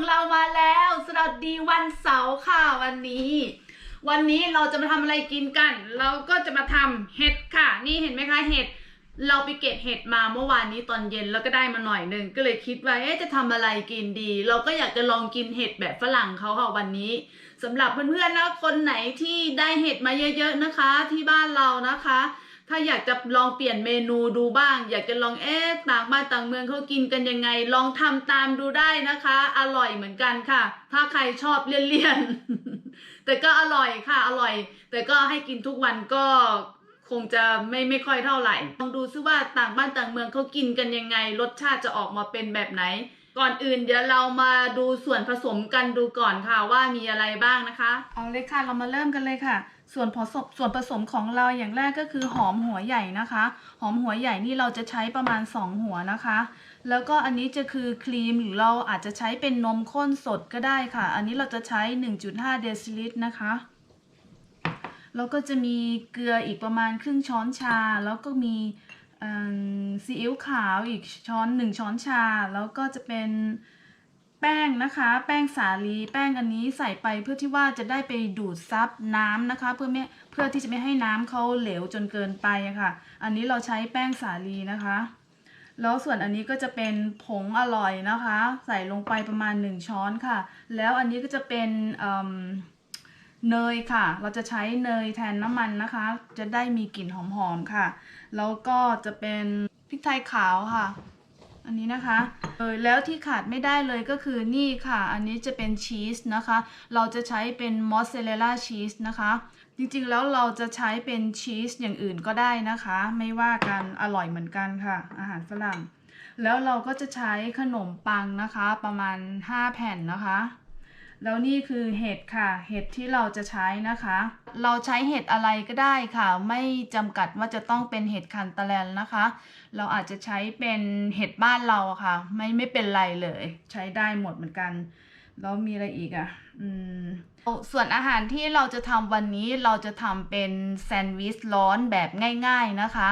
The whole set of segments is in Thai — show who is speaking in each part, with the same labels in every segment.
Speaker 1: ของเรามาแล้ว สวัสดีวันเสาร์ค่ะวันนี้ วันนี้เราจะมาทำอะไรกินกัน เราก็จะมาทำเห็ดค่ะ นี่เห็นไหมคะเห็ด เราไปเก็บเห็ดมาเมื่อวานนี้ตอนเย็นแล้วก็ได้มาหน่อยหนึ่งก็เลยคิดว่าเอ๊ะจะทำอะไรกินดี เราก็อยากจะลองกินเห็ดแบบฝรั่งเขาค่ะวันนี้สำหรับเพื่อนๆนะคนไหนที่ได้เห็ดมาเยอะ ๆนะคะ ที่บ้านเรานะคะ ถ้าอยากจะลองเปลี่ยนเมนูดูบ้าง อยากจะลองเอ๊ะต่างบ้านต่างเมืองเขากินกันยังไง ลองทำตามดูได้นะคะ อร่อยเหมือนกันค่ะ ถ้าใครชอบเลี่ยนๆแต่ก็อร่อยค่ะ อร่อย แต่ก็ให้กินทุกวันก็คงจะไม่ไม่ค่อยเท่าไหร่ลองดูซิว่าต่างบ้านต่างเมืองเขากินกันยังไง รสชาติจะออกมาเป็นแบบไหน ก่อนอื่นเดี๋ยวเรามาดูส่วนผสมกันดูก่อนค่ะว่ามีอะไรบ้างนะคะ เอาเลยค่ะเรามาเริ่มกันเลยค่ะ ส่วนผสมส่วนผสมของเราอย่างแรกก็คือหอมหัวใหญ่นะคะ หอมหัวใหญ่นี่เราจะใช้ประมาณ 2 หัวนะคะ แล้วก็อันนี้จะคือครีมหรือเราอาจจะใช้เป็นนมข้นสดก็ได้ค่ะ อันนี้เราจะใช้ 1.5 เดซิลิตรนะคะแล้วก็จะมีเกลืออีกประมาณครึ่งช้อนชา แล้วก็มีซีอิ๊วขาวอีกช้อนหนึ่งช้อนชา แล้วก็จะเป็น แป้งนะคะ แป้งสาลีแป้งอันนี้ใส่ไปเพื่อที่ว่าจะได้ไปดูดซับน้ำนะคะ เพื่อไม่เพื่อที่จะไม่ให้น้ำเขาเหลวจนเกินไปอะค่ะ อันนี้เราใช้แป้งสาลีนะคะ แล้วส่วนอันนี้ก็จะเป็นผงอร่อยนะคะ ใส่ลงไปประมาณ 1 ช้อนค่ะ แล้วอันนี้ก็จะเป็นเเนยค่ะ เราจะใช้เนยแทนน้ำมันนะคะ จะได้มีกลิ่นหอมๆค่ะ แล้วก็จะเป็นพริกไทยขาวค่ะ อันนี้นะคะเออแล้วที่ขาดไม่ได้เลยก็คือนี่ค่ะ อันนี้จะเป็นชีสนะคะ เราจะใช้เป็นมอสซาเรลล่าชีสนะคะ จริงๆแล้วเราจะใช้เป็นชีสอย่างอื่นก็ได้นะคะ ไม่ว่ากันอร่อยเหมือนกันค่ะ อาหารฝรั่ง แล้วเราก็จะใช้ขนมปังนะคะ ประมาณ 5 แผ่นนะคะ แล้วนี่คือเห็ดค่ะ เห็ดที่เราจะใช้นะคะ เราใช้เห็ดอะไรก็ได้ค่ะ ไม่จำกัดว่าจะต้องเป็นเห็ดคันตะแลนนะคะ เราอาจจะใช้เป็นเห็ดบ้านเราอะค่ะ ไม่ไม่เป็นไรเลย ใช้ได้หมดเหมือนกัน แล้วมีอะไรอีกอะอืม ส่วนอาหารที่เราจะทำวันนี้เราจะทำเป็นแซนด์วิชร้อนแบบง่าย ๆนะคะ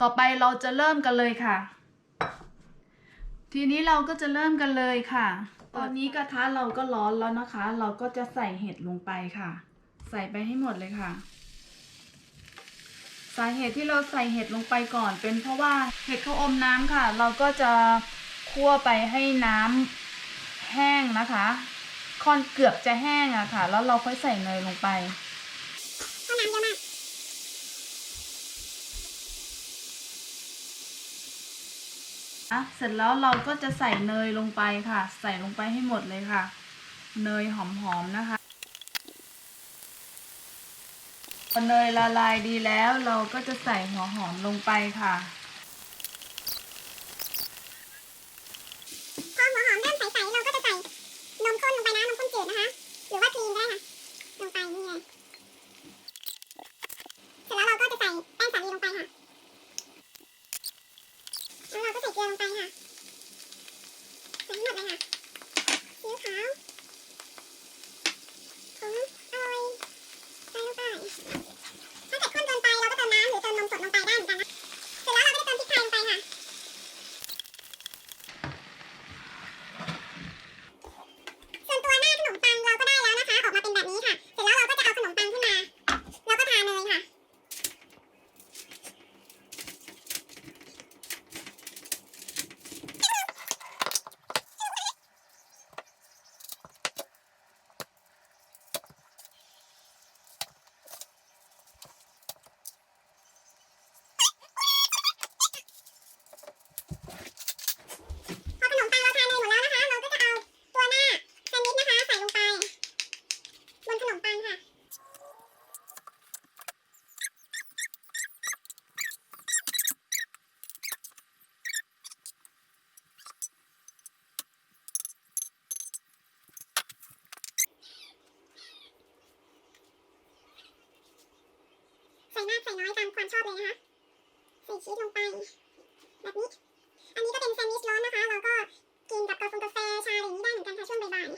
Speaker 1: ต่อไปเราจะเริ่มกันเลยค่ะ ทีนี้เราก็จะเริ่มกันเลยค่ะ ตอนนี้กระทะเราก็ร้อนแล้วนะคะ เราก็จะใส่เห็ดลงไปค่ะ ใส่ไปให้หมดเลยค่ะ สาเหตุที่เราใส่เห็ดลงไปก่อน เป็นเพราะว่าเห็ดเขาอมน้ำค่ะ เราก็จะคั่วไปให้น้ำแห้งนะคะ ค่อนเกือบจะแห้งอะค่ะ แล้วเราค่อยใส่เนยลงไป
Speaker 2: ห้องน้ำเยอะมาก
Speaker 1: อะเสร็จแล้วเราก็จะใส่เนยลงไปค่ะ ใส่ลงไปให้หมดเลยค่ะ เนยหอมๆนะคะพอเนยละลายดีแล้วเราก็จะใส่หัวหอมลงไปค่ะ
Speaker 2: 弄在让一下呢 น้อยตามความชอบเลยนะคะใส่ชีสลงไป แบบนี้ อันนี้ก็เป็นแซนด์วิชร้อนนะคะ เราก็กินกับกาแฟกาแฟชาอะไรอย่างนี้ได้เหมือนกันค่ะช่วงบ่ายๆ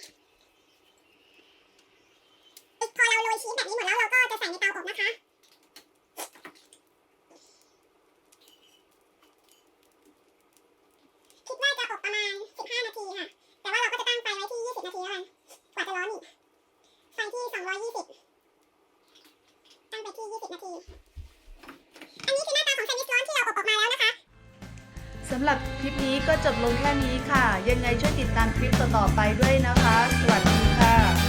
Speaker 2: พอเราโรยชีสแบบนี้หมดแล้วเราก็จะใส่ในเตาอบนะคะ คิดว่าจะอบประมาณ 15 นาทีค่ะ แต่ว่าเราก็จะตั้งไฟ 20 นาที อันนี้คือหน้าตาของแซนด์วิชร้อนที่เราอบออกมาแล้วนะคะ
Speaker 1: สำ หรับคลิปนี้ก็จบลงแค่นี้ค่ะ ยังไงช่วยติดตามคลิปต่อๆไปด้วยนะคะ สวัสดีค่ะ